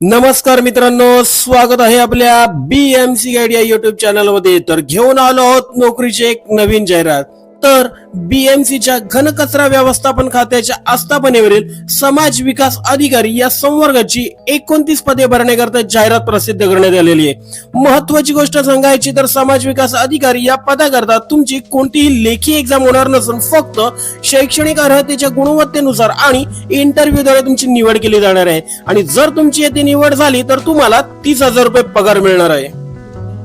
नमस्कार मित्रांनो स्वागत आहे आपल्या बी एम सी गाईड या युट्यूब चॅनलमध्ये. तर घेऊन आलो आहोत नोकरीची एक नवीन जाहिरात. तर बीएमसीच्या घनकचरा व्यवस्थापन खात्याच्या आस्थापनेवरील समाज विकास अधिकारी या संवर्गाची एकोणतीस पदे भरण्याकरता जाहिरात प्रसिद्ध करण्यात आलेली आहे. महत्वाची गोष्ट सांगायची तर समाज विकास अधिकारी या पदाकरता तुमची कोणतीही लेखी एक्झाम होणार नसून फक्त शैक्षणिक अर्हतेच्या गुणवत्तेनुसार आणि इंटरव्ह्यूद्वारे तुमची निवड केली जाणार आहे. आणि जर तुमची येथे निवड झाली तर तुम्हाला तीस हजार रुपये पगार मिळणार आहे.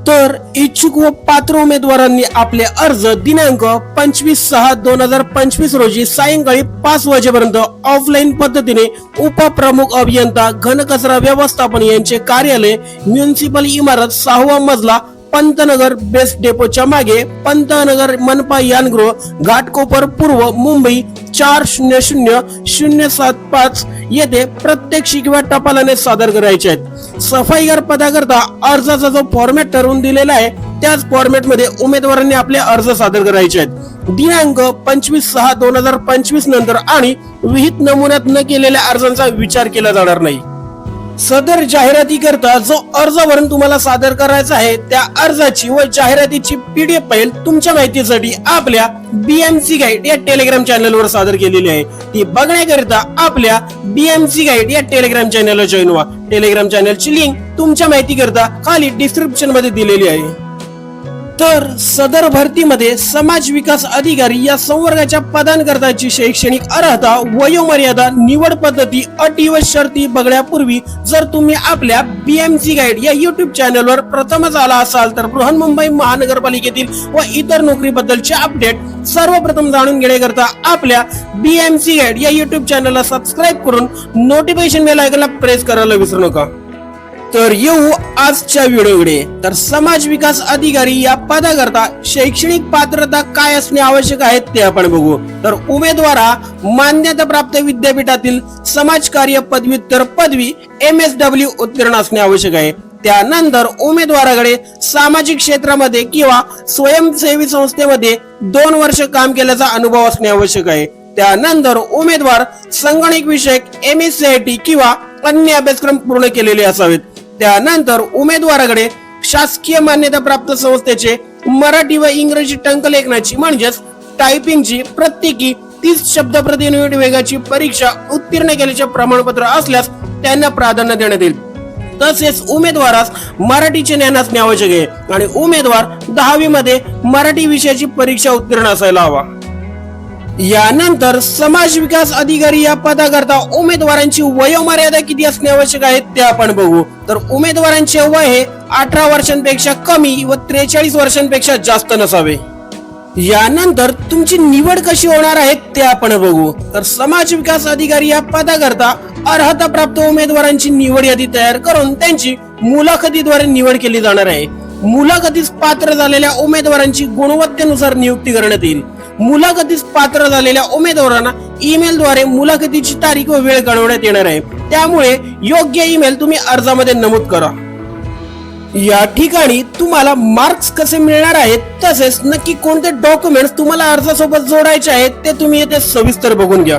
तर इच्छुक व पात्र उमेदवारांनी आपले अर्ज दिनांक पंचवीस सहा दोन हजार पंचवीस रोजी सायंकाळी पाच वाजेपर्यंत ऑफलाईन पद्धतीने उपप्रमुख अभियंता घनकचरा व्यवस्थापन यांचे कार्यालय म्युनिसिपल इमारत सहावा मजला पंतनगर बेस्ट डेपोच्या मागे पंतनगर मनपा यानगृह घाटकोपर पूर्व मुंबई चार शून्य शून्य शून्य सात पाच येथे प्रत्यक्षी किंवा टपालाने सादर करायचे आहेत. सफाईगार पदाकरता अर्जाचा जो फॉर्मॅट ठरवून दिलेला आहे त्याच फॉर्मॅटमध्ये उमेदवारांनी आपले अर्ज सादर करायचे आहेत. दिनांक पंचवीस सहा दोन हजार पंचवीस नंतर आणि विहित नमुन्यात न केलेल्या अर्जांचा विचार केला जाणार नाही. सदर जाहिराती करता जो अर्ज भरून तुम्हाला सादर करायचा आहे त्या अर्जाची व जाहिरातीची पीडीएफ फाईल तुमच्या माहितीसाठी आपल्या बीएमसी गाईड या टेलिग्राम चॅनलवर सादर केलेली आहे. ती बघण्याकरिता आपल्या बीएमसी गाईड या टेलिग्राम चॅनलला जॉईन व्हा. टेलिग्राम चॅनलची लिंक तुमच्या माहिती करता खाली डिस्क्रिप्शनमध्ये दिलेली आहे. तर सदर भरतीमध्ये समाज विकास अधिकारी या संवर्गाच्या पदांकरताची शैक्षणिक अर्हता वयोमर्यादा निवड पद्धती अटी व शर्ती बघण्यापूर्वी जर तुम्ही आपल्या बी एम सी गाईड या युट्यूब चॅनलवर प्रथमच आला असाल तर बृहन्मुंबई महानगरपालिकेतील व इतर नोकरीबद्दलचे अपडेट सर्वप्रथम जाणून घेण्याकरता आपल्या बी एम सी गाईड या युट्यूब चॅनलला सबस्क्राईब करून नोटिफिकेशन बेल आयकॉनला प्रेस करायला विसरू नका. तर येऊ आजच्या व्हिडिओकडे. तर समाज विकास अधिकारी या पदाकरता शैक्षणिक पात्रता काय असणे आवश्यक आहे ते आपण बघू. तर उमेदवारा मान्यता प्राप्त विद्यापीठातील समाज कार्य पदव्युत्तर पदवी एम एस डब्ल्यू उत्तीर्ण असणे आवश्यक आहे. त्यानंतर उमेदवाराकडे सामाजिक क्षेत्रामध्ये किंवा स्वयंसेवी संस्थेमध्ये दोन वर्ष काम केल्याचा अनुभव असणे आवश्यक आहे. त्यानंतर उमेदवार संगणक विषयक M S C I T किंवा अन्य अभ्यासक्रम पूर्ण केलेले असावेत. त्यानंतर उमेदवाराकडे शासकीय मान्यता प्राप्त संस्थेचे मराठी व इंग्रजी टंकलेखनाची म्हणजेच टायपिंगची प्रत्येकी तीस शब्द प्रति युनिट वेगाची परीक्षा उत्तीर्ण केल्याचे प्रमाणपत्र असल्यास त्यांना प्राधान्य देण्यात येईल. तसेच उमेदवारास मराठीचे ज्ञान असणे आवश्यक आहे आणि उमेदवार दहावी मध्ये मराठी विषयाची परीक्षा उत्तीर्ण असायला हवा. यानंतर समाज विकास अधिकारी या पदाकरता उमेदवारांची वयोमर्यादा किती असणे आवश्यक आहे ते आपण बघू. तर उमेदवारांचे वय हे अठरा वर्षांपेक्षा कमी व त्रेचाळीस वर्षांपेक्षा जास्त नसावे. यानंतर तुमची निवड कशी होणार आहे ते आपण बघू. तर समाज विकास अधिकारी या पदाकरता अर्हता प्राप्त उमेदवारांची निवड यादी तयार करून त्यांची मुलाखतीद्वारे निवड केली जाणार आहे. मुलाखतीस पात्र झालेल्या उमेदवारांची गुणवत्तेनुसार नियुक्ती करण्यात येईल. मुलाखतीस पात्र झालेल्या उमेदवारांना ईमेल द्वारे मुलाखतीची तारीख व वेळ कळवण्यात येणार आहे. त्यामुळे योग्य ईमेल तुम्ही अर्जामध्ये नमूद करा. या ठिकाणी तुम्हाला मार्क्स कसे मिळणार आहेत तसेच नक्की कोणते डॉक्युमेंट्स तुम्हाला अर्जासोबत जोडायचे आहेत ते तुम्ही येथे सविस्तर बघून घ्या.